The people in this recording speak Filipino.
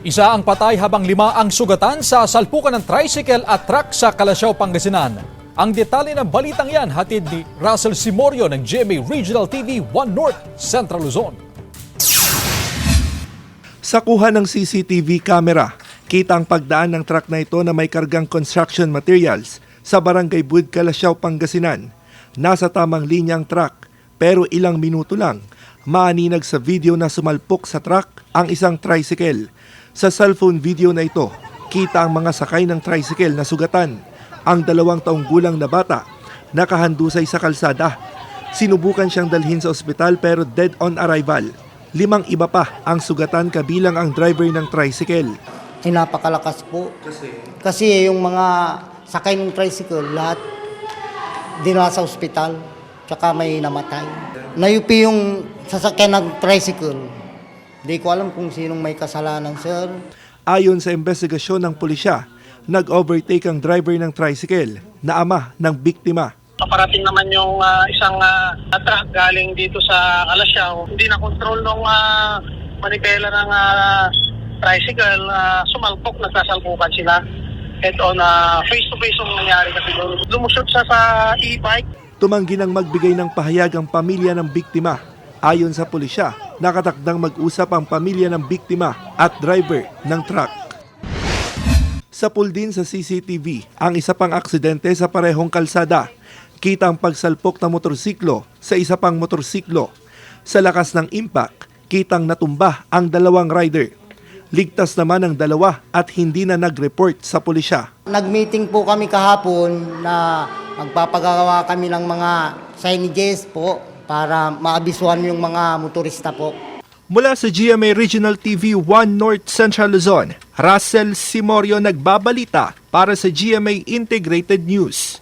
Isa ang patay habang lima ang sugatan sa salpukan ng tricycle at truck sa Kalasyaw, Pangasinan. Ang detalye ng balitang yan hatid ni Russell Simorio ng GMA Regional TV 1 North, Central Luzon. Sa kuha ng CCTV camera, kita ang pagdaan ng truck na ito na may kargang construction materials sa Barangay Bud, Kalasyaw, Pangasinan. Nasa tamang linyang truck pero ilang minuto lang, maaninag sa video na sumalpok sa truck ang isang tricycle. Sa cellphone video na ito, kita ang mga sakay ng tricycle na sugatan. Ang dalawang taong gulang na bata, nakahandusay sa kalsada. Sinubukan siyang dalhin sa ospital pero dead on arrival. Limang iba pa ang sugatan kabilang ang driver ng tricycle. Ay napakalakas po. Kasi? yung mga sakay ng tricycle, lahat dinala sa ospital. Tsaka may namatay. Nayupi yung sasakyan ng tricycle. Di ko alam kung sinong may kasalanan, sir. Ayon sa investigasyon ng pulisya, nag-overtake ang driver ng tricycle na ama ng biktima. paparating naman yung ah, isang ah, truck galing dito sa Alasyaw. Hindi na control nung uh, manipela ng ah, tricycle. ah, sumalpok, nagsasalpukan sila. Head on, ah, face to face ang nangyari kasi doon. Lumusot siya sa e-bike. Tumanggi ng magbigay ng pahayag ang pamilya ng biktima. Ayon sa pulisya, nakatakdang mag-usap ang pamilya ng biktima at driver ng truck. Sa pool din sa CCTV, ang isa pang aksidente sa parehong kalsada. Kita ang pagsalpok ng motorsiklo sa isa pang motorsiklo. Sa lakas ng impact, kitang natumba ang dalawang rider. Ligtas naman ang dalawa at hindi na nag-report sa pulisya. Nag-meeting po kami kahapon na magpapagawa kami ng mga signages po para maabisuhan yung mga motorista po. Mula sa GMA Regional TV 1 North Central Luzon, Russell Simorio nagbabalita para sa GMA Integrated News.